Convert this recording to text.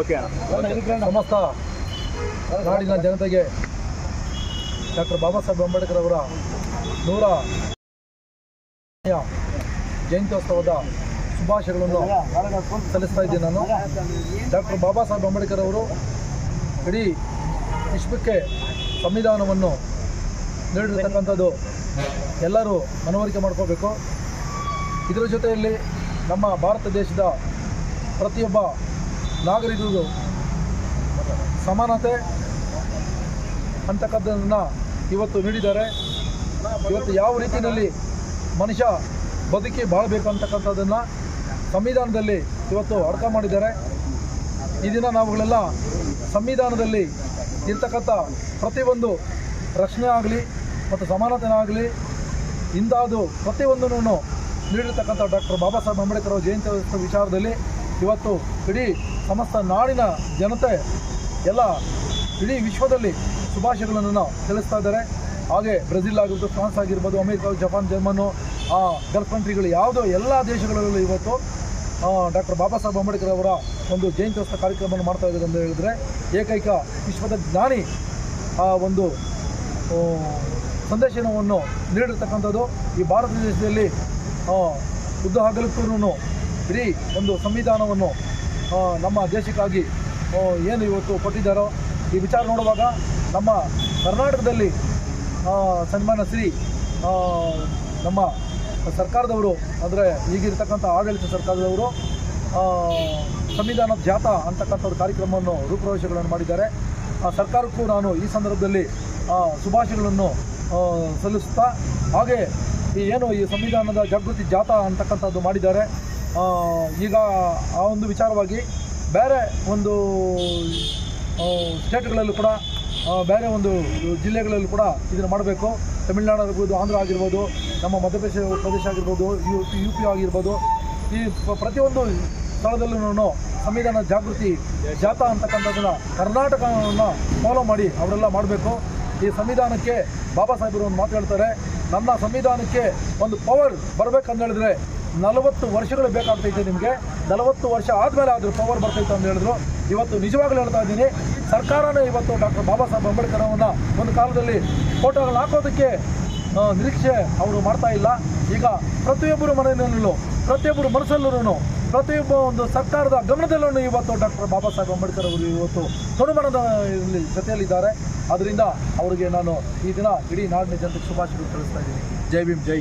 Okay. ಸಮಸ್ತ ನಾಡಿನ ಜನತೆಗೆ ಡಾಕ್ಟರ್ ಬಾಬಾ ಸಾಹೇಬ್ ಅಂಬೇಡ್ಕರ್ ಅವರ ನೂರ ಜಯಂತ್ಯೋತ್ಸವದ ಶುಭಾಶಯಗಳನ್ನು ಸಲ್ಲಿಸ್ತಾ ಇದ್ದೀನಿ ನಾನು. ಡಾಕ್ಟರ್ ಬಾಬಾ ಸಾಹೇಬ್ ಅಂಬೇಡ್ಕರ್ ಅವರು ಇಡೀ ವಿಶ್ವಕ್ಕೆ ಸಂವಿಧಾನವನ್ನು ನೀಡಿರ್ತಕ್ಕಂಥದ್ದು ಎಲ್ಲರೂ ಮನವರಿಕೆ ಮಾಡ್ಕೋಬೇಕು. ಇದರ ಜೊತೆಯಲ್ಲಿ ನಮ್ಮ ಭಾರತ ದೇಶದ ಪ್ರತಿಯೊಬ್ಬ ನಾಗರಿಕರಿಗೂ ಸಮಾನತೆ ಅಂತಕ್ಕಂಥದ್ದನ್ನು ಇವತ್ತು ನೀಡಿದ್ದಾರೆ. ಇವತ್ತು ಯಾವ ರೀತಿಯಲ್ಲಿ ಮನುಷ್ಯ ಬದುಕಿ ಬಾಳಬೇಕು ಅಂತಕ್ಕಂಥದ್ದನ್ನು ಸಂವಿಧಾನದಲ್ಲಿ ಇವತ್ತು ಅರ್ಥ ಮಾಡಿದ್ದಾರೆ. ಈ ದಿನ ನಾವುಗಳೆಲ್ಲ ಸಂವಿಧಾನದಲ್ಲಿ ಇರ್ತಕ್ಕಂಥ ಪ್ರತಿಯೊಂದು ರಕ್ಷಣೆ ಆಗಲಿ ಮತ್ತು ಸಮಾನತೆ ಆಗಲಿ ಇಂಥದ್ದು ಪ್ರತಿಯೊಂದನ್ನು ನೀಡಿರ್ತಕ್ಕಂಥ ಡಾಕ್ಟರ್ ಬಾಬಾ ಸಾಹೇಬ್ ಅಂಬೇಡ್ಕರ್ ಅವರ ಜಯಂತಿ ವಿಚಾರದಲ್ಲಿ ಇವತ್ತು ಇಡೀ ಸಮಸ್ತ ನಾಡಿನ ಜನತೆ, ಎಲ್ಲ ಇಡೀ ವಿಶ್ವದಲ್ಲಿ ಶುಭಾಶಯಗಳನ್ನು ತಿಳಿಸ್ತಾ ಇದ್ದಾರೆ. ಹಾಗೆ ಬ್ರೆಜಿಲ್ ಆಗಿರ್ಬೋದು, ಫ್ರಾನ್ಸ್ ಆಗಿರ್ಬೋದು, ಅಮೆರಿಕ, ಜಪಾನ್ ಜರ್ಮನ್ನು ಆ ಗಲ್ಫ್ ಕಂಟ್ರಿಗಳು ಯಾವುದೋ ಎಲ್ಲ ದೇಶಗಳಲ್ಲೂ ಇವತ್ತು ಡಾಕ್ಟರ್ ಬಾಬಾ ಸಾಹೇಬ್ ಅಂಬೇಡ್ಕರ್ ಅವರ ಒಂದು ಜಯಂತ್ಯೋತ್ಸವ ಕಾರ್ಯಕ್ರಮವನ್ನು ಮಾಡ್ತಾ ಇದ್ದಾರೆ ಅಂತ ಹೇಳಿದ್ರೆ, ಏಕೈಕ ವಿಶ್ವದ ಜ್ಞಾನಿ, ಆ, ಒಂದು ಸಂದೇಶನವನ್ನು ನೀಡಿರ್ತಕ್ಕಂಥದ್ದು ಈ ಭಾರತ ದೇಶದಲ್ಲಿ ಉದ್ದ ಹಗಲಕ್ಕೂ ಇಡೀ ಒಂದು ಸಂವಿಧಾನವನ್ನು ನಮ್ಮ ದೇಶಕ್ಕಾಗಿ ಏನು ಇವತ್ತು ಕೊಟ್ಟಿದ್ದಾರೋ ಈ ವಿಚಾರ ನೋಡುವಾಗ ನಮ್ಮ ಕರ್ನಾಟಕದಲ್ಲಿ ಸನ್ಮಾನ ಶ್ರೀ ನಮ್ಮ ಸರ್ಕಾರದವರು, ಅಂದರೆ ಈಗಿರ್ತಕ್ಕಂಥ ಆಡಳಿತ ಸರ್ಕಾರದವರು ಸಂವಿಧಾನ ಅಂತಕ್ಕಂಥ ಒಂದು ಕಾರ್ಯಕ್ರಮವನ್ನು ರೂಪುರೇಷೆಗಳನ್ನು ಮಾಡಿದ್ದಾರೆ. ಆ, ಸರ್ಕಾರಕ್ಕೂ ನಾನು ಈ ಸಂದರ್ಭದಲ್ಲಿ ಶುಭಾಶಯಗಳನ್ನು ಸಲ್ಲಿಸುತ್ತಾ, ಹಾಗೆ ಏನು ಈ ಸಂವಿಧಾನದ ಜಾಗೃತಿ ಜಾಥಾ ಅಂತಕ್ಕಂಥದ್ದು ಮಾಡಿದ್ದಾರೆ. ಈಗ ಆ ಒಂದು ವಿಚಾರವಾಗಿ ಬೇರೆ ಒಂದು ಸ್ಟೇಟ್ಗಳಲ್ಲೂ ಕೂಡ ಬೇರೆ ಒಂದು ಜಿಲ್ಲೆಗಳಲ್ಲೂ ಕೂಡ ಇದನ್ನು ಮಾಡಬೇಕು. ತಮಿಳುನಾಡು ಆಗಿರ್ಬೋದು, ಆಂಧ್ರ ಆಗಿರ್ಬೋದು, ನಮ್ಮ ಮಧ್ಯಪ್ರದೇಶ, ಪ್ರದೇಶ ಆಗಿರ್ಬೋದು, ಯು ಪಿ ಯು ಪಿ ಆಗಿರ್ಬೋದು. ಈ ಪ್ರತಿಯೊಂದು ಸ್ಥಳದಲ್ಲೂ ಸಂವಿಧಾನ ಜಾಗೃತಿ ಜಾಥಾ ಅಂತಕ್ಕಂಥದ್ದನ್ನು ಕರ್ನಾಟಕವನ್ನು ಫಾಲೋ ಮಾಡಿ ಅವರೆಲ್ಲ ಮಾಡಬೇಕು. ಈ ಸಂವಿಧಾನಕ್ಕೆ ಬಾಬಾ ಸಾಹೇಬರು ಒಂದು ಮಾತು ಹೇಳ್ತಾರೆ, ನನ್ನ ಸಂವಿಧಾನಕ್ಕೆ ಒಂದು ಪವರ್ ಬರಬೇಕಂತ ಹೇಳಿದ್ರೆ ನಲವತ್ತು ವರ್ಷಗಳು ಬೇಕಾಗ್ತೈತೆ ನಿಮಗೆ. ನಲವತ್ತು ವರ್ಷ ಆದಮೇಲೆ ಆದರೂ ಪವರ್ ಬರ್ತೈತೆ ಅಂತ ಹೇಳಿದ್ರು. ಇವತ್ತು ನಿಜವಾಗ್ಲೂ ಹೇಳ್ತಾ ಇದ್ದೀನಿ, ಸರ್ಕಾರನೇ ಇವತ್ತು ಡಾಕ್ಟರ್ ಬಾಬಾ ಸಾಹೇಬ್ ಅಂಬೇಡ್ಕರ್ ಅವರನ್ನ ಒಂದು ಕಾಲದಲ್ಲಿ ಫೋಟೋಗಳು ಹಾಕೋದಕ್ಕೆ ನಿರೀಕ್ಷೆ ಅವರು ಮಾಡ್ತಾ ಇಲ್ಲ. ಈಗ ಪ್ರತಿಯೊಬ್ಬರು ಮನೆಯಲ್ಲೂ, ಪ್ರತಿಯೊಬ್ಬರು ಮನಸ್ಸಲ್ಲೂ ಪ್ರತಿಯೊಬ್ಬ ಒಂದು ಸರ್ಕಾರದ ಗಮನದಲ್ಲೂ ಇವತ್ತು ಡಾಕ್ಟರ್ ಬಾಬಾ ಸಾಹೇಬ್ ಅಂಬೇಡ್ಕರ್ ಅವರು ಇವತ್ತು ತನುಮನದ ಇಲ್ಲಿ ಜೊತೆಯಲ್ಲಿದ್ದಾರೆ. ಅದರಿಂದ ಅವರಿಗೆ ನಾನು ಈ ದಿನ ಇಡೀ ನಾಡಿನ ಜನತೆಗೆ ಶುಭಾಶಯಗಳು ತಿಳಿಸ್ತಾ ಇದ್ದೀನಿ. ಜೈ ಭೀಮ್, ಜೈ